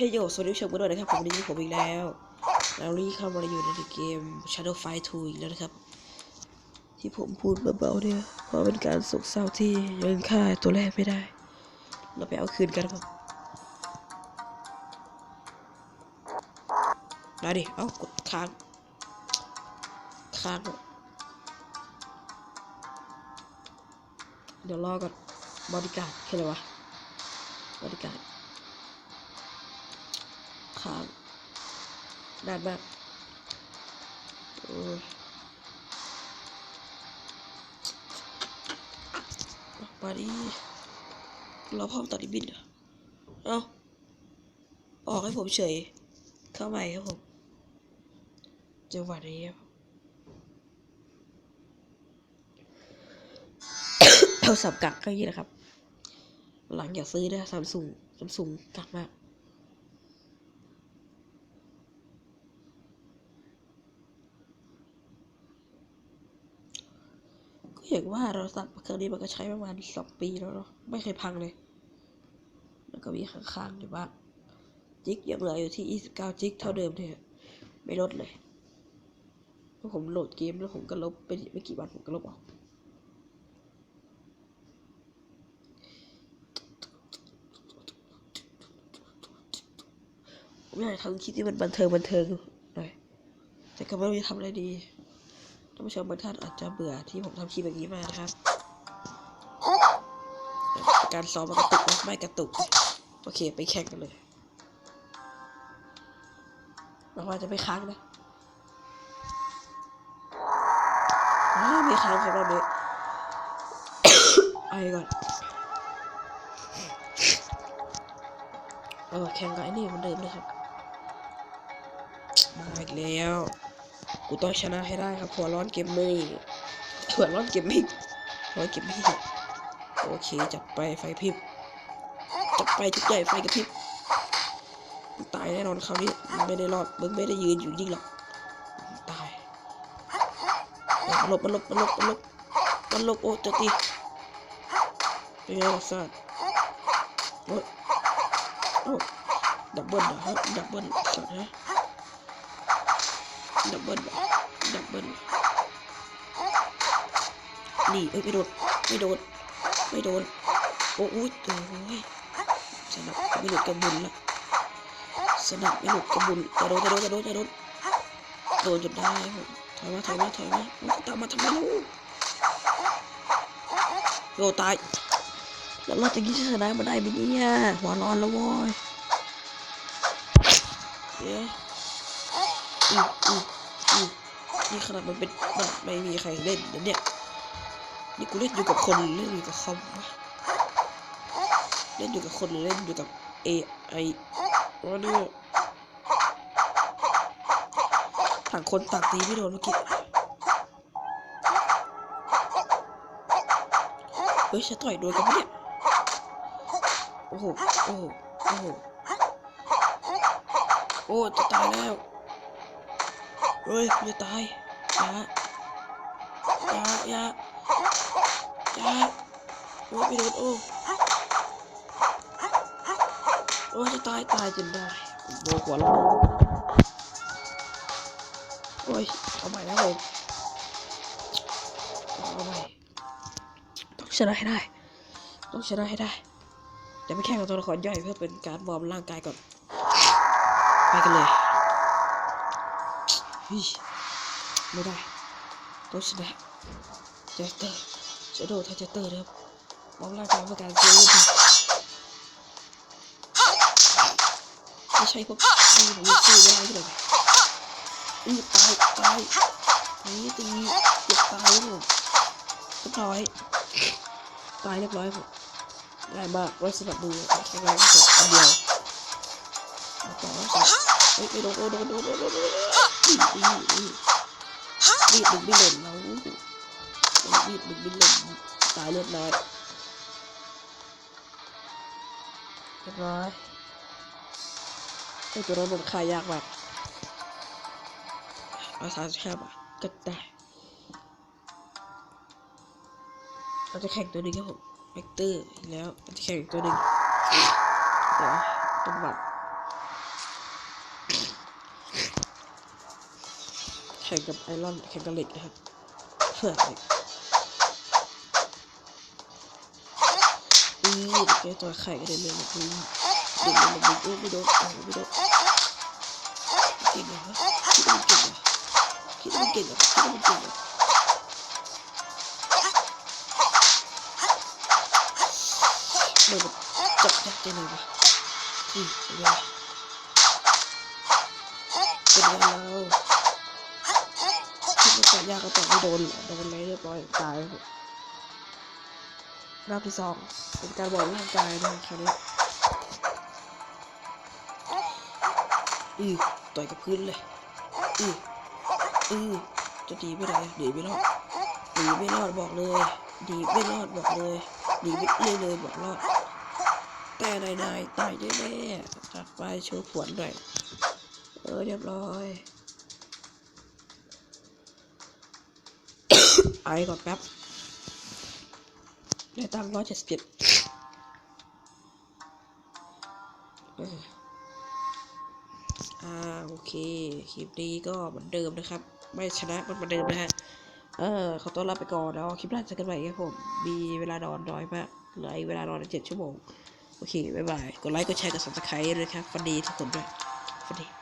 เฮ้ยโยสวัสดีผู้ชมกันด้วยนะครับผมวันนี้ผมอีกแล้วแล้วนี่เข้ามาอยู่ในเกม Shadow Fight 2 อีกแล้วนะครับ ที่ผมพูดเบาๆเนี่ยเพราะเป็นการโศกเศร้าที่ยังฆ่าตัวแรกไม่ได้ เราไปเอาคืนกันครับมาดิ เอากดค้างค้างเดี๋ยวรอก่อนบริการดคืออะไรวะบริการ ดค้างนานมากโอ้ยมาดิเราพร้อมตัดอีกบินเรอเอ้า ออกให้ผมเฉย เข้าใหม่ครับผมจังหวะนี้ครับโทรศัพท์กักก็ย่างนี้นะครับ หลังอย่าซื้อนะซัมซุงซัมซุงกักมาก อย่างว่าเราสัตว์เครื่องนี้มันก็ใช้ประมาณสองปีแล้วเนาะไม่เคยพังเลย แล้วก็มีค้างๆอยู่บ้างจิกยังเหลืออยู่ที่ 29 จิกเท่าเดิมเนี่ยไม่ลดเลยเพราะผมโหลดเกมแล้วผมก็ลบไปไม่กี่วันผมก็ลบออกผมอยากทำคลิปที่มันบันเทิงบันเทิงหน่อยแต่ก็ไม่รู้จะทำอะไรดี ท่านผู้ชมบางท่านอาจจะเบื่อที่ผมทำคลิปแบบนี้มานะครับ การซ้อมมันกระตุกนะไม่กระตุก โอเคไปแข่งกันเลยหวังว่าจะไม่ค้างนะอ้าวไม่ค้างครับรอบนี้ไอก่อนเออแข่งกับไอ้นี่เหมือนเดิมเลยครับมาอีกแล้ว กูต้องชนะให้ได้ครับหัวร้อนเกมมี่หัวร้อนเกมมิ่งหัวร้อนเกมมี่โอเคจับไปไฟพริบจับไปทุกใหญ่ไฟกระพริบมึงตายแน่นอนคราวนี้มึงไม่ได้รอดมึงไม่ได้ยืนอยู่ยิ่งหรอกตายมันลบมันลบมันลบมันลบมันลบโอ้จะตีเป็นไงล่ะสัตว์โอ้ยโอ้ดับเบิลเหรอฮะดับเบิลสัตว์ฮะ ดับเบิลดับเบิลนี่เอ้ยไม่โดนไม่โดนไม่โดนโอ้ยโอ้ยสนับไม่หลุดกระบุนละสนับไม่หลุดกระบุนจะโดนจะโดนจะโดนจะโดนโดนจนได้ผมถอยมาถอยมาถอยมาโอ้ยตามมาทำไมลูกโยตายแล้วเราจะกินชนะมาได้ไหมเนี่ยหัวร้อนแล้วว้ยเดี๋ยว อืมอืมอืมนี่ขนาดมันเป็นมันไม่มีใครเล่นนะเนี่ยนี่กูเล่นอยู่กับคนเล่นอยู่กับคอมเล่นอยู่กับคนเล่นอยู่กับ AI วะเนี่ยต่างคนต่างตีไม่โดนเมื่อกี้เฮ้ยฉันต่อยโดนกันปะเนี่ยโอ้โหโอ้โหโอ้โหโอ้จะตายแล้ว เฮ้ยกูจะตายอย่าอย่าอย่าอย่าโอ้ยไม่โดนโอ้โอ้จะตายตายจนได้โบกหัวเราโอ้ยเอาใหม่นะผมเอาใหม่ต้องชนะให้ได้ ต้องชนะให้ได้เดี๋ยวไปแข่งกับตัวละครย่อยเพื่อเป็นการวอร์มร่างกายก่อน ไปกันเลย เฮ้ยไม่ได้ต้องชนะเจสเตอร์เชโดว์ไทเจเตอร์นะครับมองร่างกายเพื่อการซื้อดีไม่ใช่พวกนี่ผมไม่ซื้อไม่ได้ที่ไหนอือตายตายนี่ตีเจ็บตายผมเรียบร้อยตายเรียบร้อยผมง่ายมากไว้สำหรับมือแค่ง่ายที่สุดอันเดียวเอาต่อแล้วสิเฮ้ยโดนโดนโดนโดนโดน โดนโดนอีอีอีบีดดึงบินเล่นเราบีดดึงบินเล่นตายเรียบร้อยเรียบร้อยไอตัวนั้นมันขายยากมากเอาสามสิบห้าบาทก็ได้เราจะแข่งตัวหนึงครับผมเวกเตอร์แล้วเราจะแข่งตัวหนึ่งเดี๋ยวจังหวัด แข่งกับไอรอนแข่งกับเหล็กนะครับเฮ้ยอือเดี๋ยวแกตัวไข่ก็ได้เลยนะอือเด็กมันดึงเอ้ไม่โดนโอ้ไม่โดนเก่งเหรอคิดว่ามันเก่งเหรอคิดว่ามันเก่งเหรอคิดว่ามันเก่งเหรอเดี๋ยวจับยากจังเลยวะอือเป็นไงเป็นไงเราคิดว่าจับ ยากก็จับไม่โดนโดนอะไรเรียบร้อยตายแล้วรอบที่สองเป็นการบอกร่างกายนะครับคราวนี้อือต่อยกับพื้นเลยอืออือจะดีไม่ได้หนีไม่รอดหนีไม่รอดบอกเลยหนีไม่รอดบอกเลยหนีไม่เลยเลยบอกรอดแต่นายนายตายแน่ๆจัดไปโชว์ผวนหน่อยเออเรียบร้อย ไอก่อนแป๊บได้ตังร้อยเจ็ดสิบเจ็ดอ่าโอเคคลิปนี้ก็เหมือนเดิมนะครับ ไม่ชนะมันเหมือนเดิมนะฮะเออขอต้อนรับไปก่อนแล้วคลิปหน้าเจอกันใหม่ครับผมมีเวลานอนน้อยมากเหลือเวลานอนเจ็ดชั่วโมง โอเค บ๊ายบาย กดไลค์ กดแชร์ กด subscribe ด้วยครับฟันดีทุกคนด้วยฟันดี